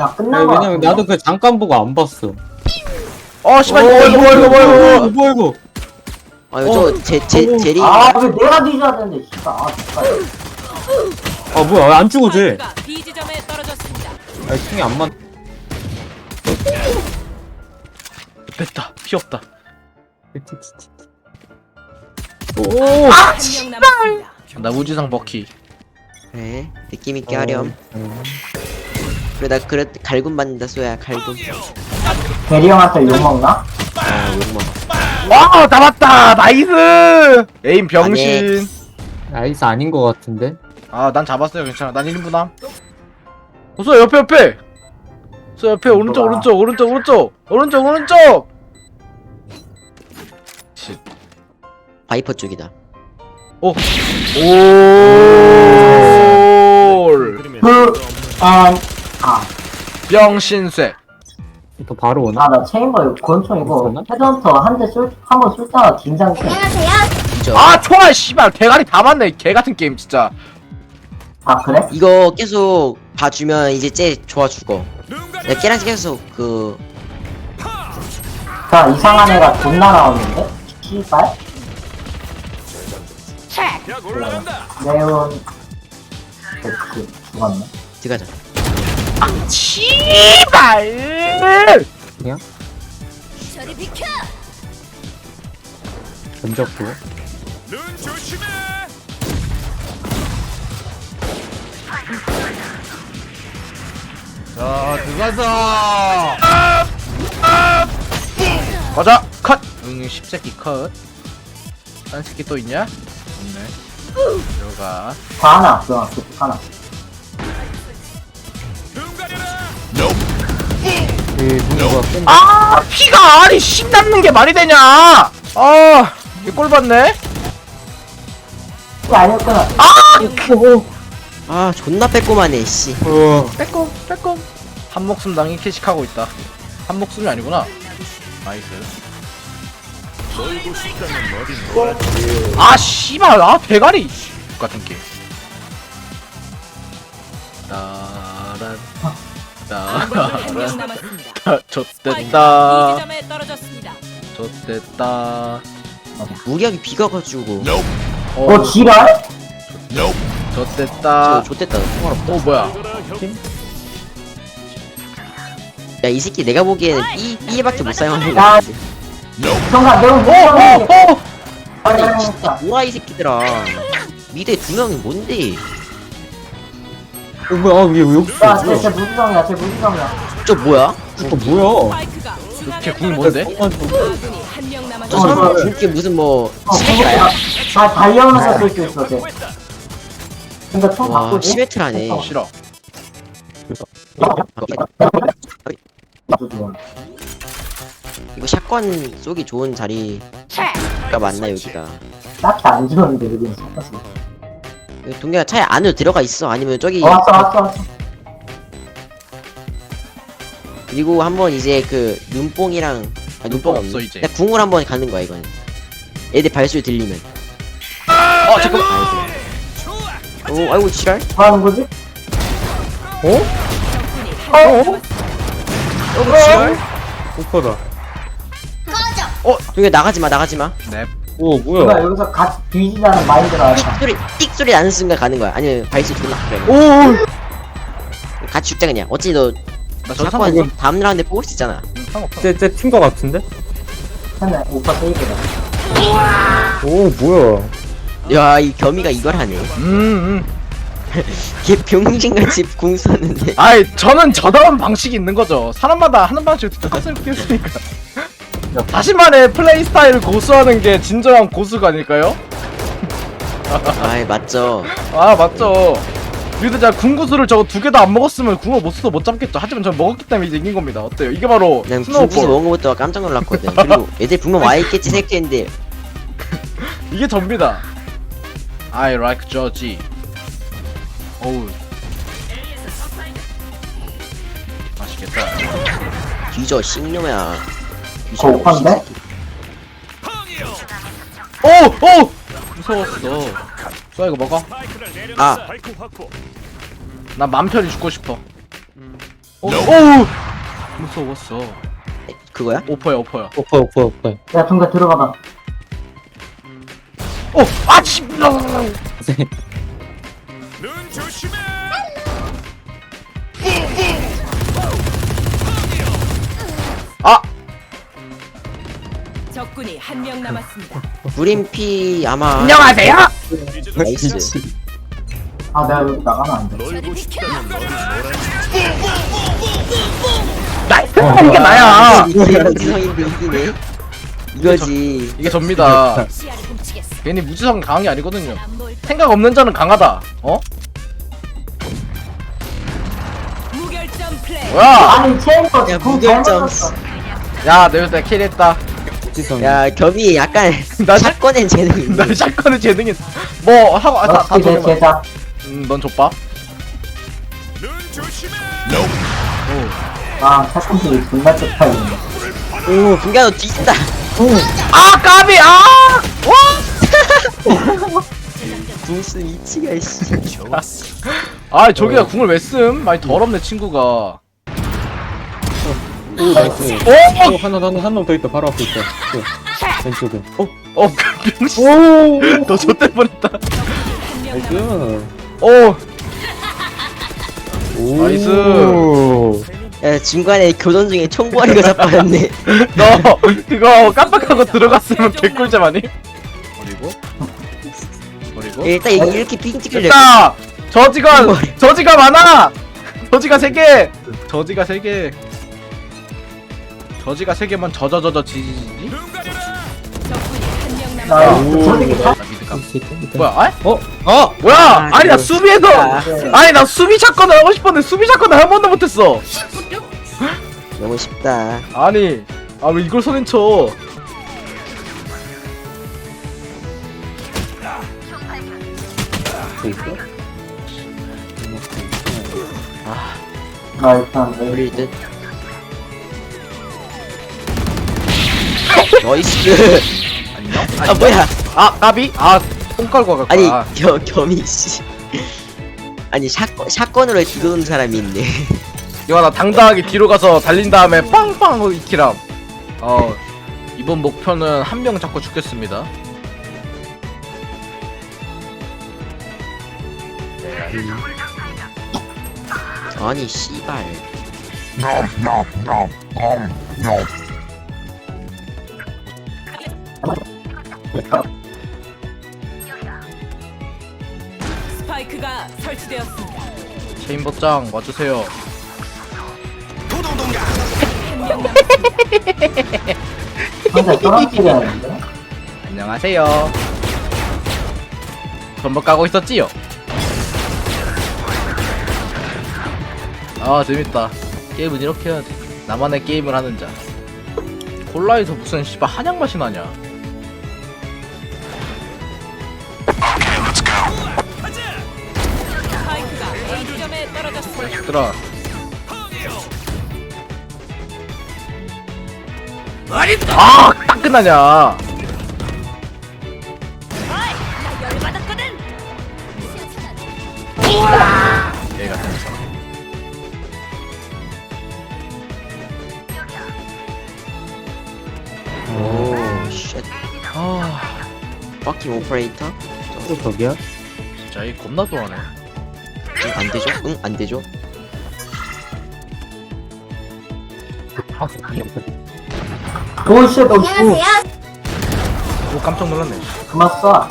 야 끝난 거 왜냐면 나도 그 잠깐 보고 안 봤어. 어 씨발 이거 이거 뭐야 이거 뭐야 이거 뭐야 이거? 아 이거 저제 어. 제리 아 왜 내가 뒤져야 되는데 진짜 아 진짜 아 뭐야 왜 안 죽어 쟤? 스파이크가 B 지점에 떨어졌습니다. 아니 킹이 안 맞. 됐다 피 없다 오. 한 명 남았습니다. 나 우지상 버키 그래 느낌 있게 하렴 그래 나 그래 갈굼 받는다 쏘야 갈굼 대리 형한테 욕 먹나? 아 욕먹어 와 잡았다 나이스 에임 병신 나이스 아닌 것 같은데. 아 난 잡았어요 괜찮아 난 1인분함 어서 옆에 옆에 저 옆에 오른쪽 좋아. 오른쪽 오른쪽 오른쪽 오른쪽 오른쪽 쉿. 바이퍼 쪽이다 오. 올. 그 음, 아, 병신쇠. 또 바로 오나? 아, 나 체인버 이거 권총 이거 있었나? 헤드헌터 한 대 쏠, 한 번 쏠다가 긴장돼. 이죠 아 총알 씨발 대가리 다 맞네 개 같은 게임 진짜. 아, 그래? 이거 계속 봐주면 이제 쟤 좋아 죽어 내가 걔랑 계속 그 자, 이상한 애가 돈 날아오는데? 씨발? 매운, 그, 죽었네. 들어가자 씨발. 저리 비켜! 던졌고. 자 들어가자. 가자 컷. 응 십새끼 컷. 딴 새끼 또 있냐? 없네. 들어가. 다 하나, 그 하나, 그 하나. 그 누가 뺀. 아 피가 아니 씩 남는 게 말이 되냐? 아 이게 꼴 받네. 이거 아니었구나. 아 존나 빼꼼하네 씨 어. 빼꼼 빼꼼. 한 목숨 당이 캐식하고 있다. 한 목숨이 아니구나. 나이스. 아 씨발 아 대가리 같은 게임. 따란 한 따란 명 남았습니다. 아, 스파이크가 B 좆됐다. 지점에 떨어졌습니다. 좆됐다 무리하게 비가 가지고. 어, 지랄? 저 좆됐다. 좋댔다. 통화롭다 어 뭐야? 야이 새끼 내가 보기에는 B, B밖에 못 사용하는 거 야. 같아. 정말 매우 무서운 게. 어어어. 빨리 아니 진짜 뭐야 이 새끼들아. 미대 두 명이 뭔데 어 뭐야? 아, 얘왜 여기 야, 있어? 쟤, 쟤 무지성이야, 쟤 무지성이야. 저 뭐야? 이거 뭐야? 걔 궁이 뭔데? 저 어, 남았습니다. 사람 저- 저렇게 무슨 뭐 어, 시메트라야? 다 달려오는 거쓸수 있어, 쟤. 그니까 총와 바꾸지? 시메트라네 어, 싫어 좋아. 이거 샷건 쏘기 좋은 자리가 맞나 여기가 딱히 안 좋은데, 여기는 섞었어. 여기 동네가 차에 안으로 들어가 있어. 아니면 저기 어, 왔어, 왔어, 왔어. 그리고 한번 이제 그 눈뽕이랑 아 눈뽕 없어, 없네. 이제. 그냥 궁을 한번 가는 거야 이건 애들 발소리 들리면. 어 잠깐만. 오 아이고 지랄? 뭐 하는 거지? 적군이 어? 한명 남았습니다. 어 지랄? 오퍼다. 동네 나가지 마 나가지 마. 넵 오 누가 뭐야? 여기서 같이 뒤지자는 마인드가 띡 아니라. 소리 띡 소리 나는 순간 가는 거야. 아니면 발소리 존나 그래 오나 같이 죽자 그냥. 어찌 너 저기 상관 다음 라운드에 뽑을 수 있잖아. 상관없어. 쟤쟤 튄 거 같은데? 근데 오빠 세이브다. 오 뭐야? 야 이 겸이가 이걸 하네. 음 음. 걔 병신같이 궁 쏘는데. 아이 저는 저다운 방식이 있는 거죠. 사람마다 하는 방식이 똑같을 게 있으니까 자신만의 플레이 스타일을 고수하는 게 진정한 고수가 아닐까요? 아이 맞죠. 아 맞죠. 니들 제가 궁구수를 저거 두 개 다 안 먹었으면 궁을 못 써서 못 잡겠죠. 하지만 전 먹었기 때문에 이제 이긴 겁니다. 어때요? 이게 바로 난 스노우볼. 먹은 것부터 깜짝 놀랐거든. 그리고 애들 분명 와 있겠지 생각했는데. 이게 접니다. I like Georgie. 어우. 맛있겠다. 뒤져 씹놈이야 그거 오빠인데? 오! 오! 무서웠어 쏘야 이거 먹어 아 나맘 편히 죽고 싶어 어, 어우 무서웠어 에, 그거야? 오퍼야 오퍼야 오퍼 오퍼 오퍼 야 동가 들어가봐 어! 아 씨! 아! 적군이 한 명 남았습니다. 브림피 아마 안녕하세요! 나이스 아 내가 여기 나가면 안 돼 나이스! 이게 나야! 무지성인데 이기네 이거지 이게 접니다 시야를 훔치겠어. 괜히 무지성 강한 게 아니거든요 생각 없는 자는 강하다 어? 무결점 플레이. 뭐야! 아니 체인버 야, 궁 무결점. 야 내가 킬했다 지성 야 겸이 약간 나 샷건엔 재능이 있네. 나 샷건의 재능이 있어. 뭐 하고 아, 다, 다 역시 내 정해봐. 제자 음, 넌 족봐? 아 사건들이 존나 쪽팔리네 오 분가 너 뒤진다. 아 까비! 아! 와! 궁수 미치가 씨. 아 저기가 궁을 왜 씀? 많이 더럽네 친구가. 어? 오 나이스. 오! 오한놈한놈더 있다. 바로 앞에 있다. 그, 왼쪽에. 어? 어 병신. 너 좆될 뻔했다. 나이스. 오 오! 나이스. 야 중간에 교전 중에 총구하리가 자빠졌네. 너 그거 깜빡하고 들어갔으면 개꿀잼 아니? 그리고? 그리고? 일단 이- 이렇게 핑 찍으려 됐다! 저지가 저지가 많아! 저지가 세개! 저지가 세개 저지가 세 개만 저저저저 지지지 나 미드감 뭐야 아? 어? 어? 뭐야 아, 아 니 나 그거 수비에서 아, 아니 나 수비 샷건을 하고 싶었는데 수비 샷건을 한 번도 못했어 너무 쉽다 아니 아 왜 이걸 손엔 쳐? 나 일단 내 우리 듯 나이스. 안녕? 아 뭐야? 아 까비? 아똥 깔고 갈까? 아니 겨, 겸이 씨. 아니 샷건, 샷건으로 뒤도는 사람이 있네. 이거 나 당당하게 뒤로 가서 달린 다음에 빵빵 하고 이키람 어 이번 목표는 한 명 잡고 죽겠습니다. 아니 씨발 스파이크가 설치되었습니다. 와주세요. 남았습니다. 혼자 떨어뜨려야 하는데 안녕하세요. 전복 까고 있었지요? 아 재밌다. 게임은 이렇게 해야지 나만의 게임을 하는 자. 콜라에서 무슨 씨발 한약 맛이 나냐? A점에 얘들아. 아! 딱 끝나냐? 얘 같은 거. 오쉣. 아 퍼킹 오퍼레이터? 또 저기야? 진짜 이 겁나 좋아하네 응, 안 되죠? 응 안 되죠? 오오 깜짝 놀랐네 그만 쏴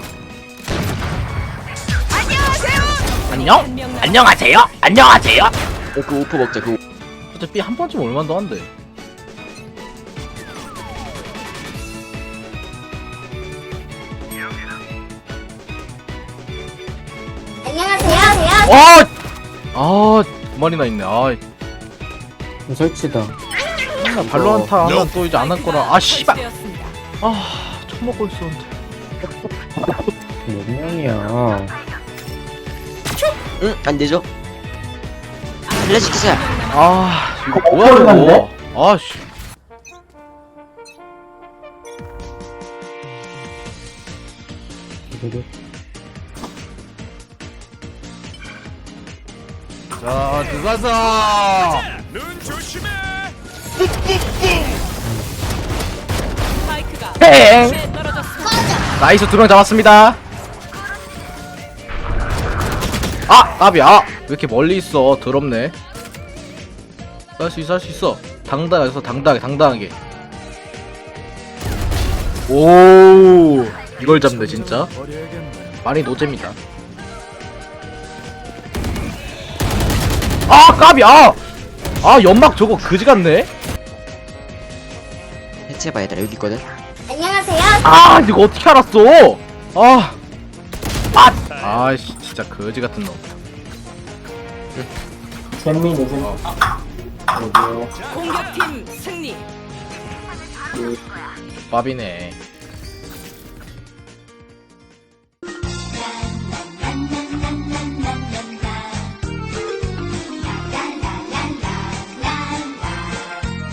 안녕? 안녕하세요? 안녕하세요? 어, 그 오퍼 먹자 그 어차피 한 번쯤 올만도 한데 아! 아 두 마리나 있네. 아. 설치다. 발로 한타 하면 또 이제 안 할 거라. 아 씨발. 아 처먹고 있었는데. 몇 명이야? 응? 안 되죠? 알려주세요. 아 이거 뭐야? 이거? 아 씨 자 들어가자. 스파이크가 팽! B점에 떨어졌습니다. 나이스 두 명 잡았습니다. 아 까비 아왜 이렇게 멀리 있어? 더럽네. 할 수 있어 할 수 있어. 당당하게 서 당당하게 당당하게. 오 이걸 잡네 진짜. 많이 노잼이다 아 까비 아 아 연막 저거 그지 같네 해체해봐 얘들아 여기 있거든 안녕하세요. 아 이거 어떻게 알았어 아 아! 아이씨 진짜 거지 같은 놈 잼민. 여기요. 공격팀 승리. 밥이네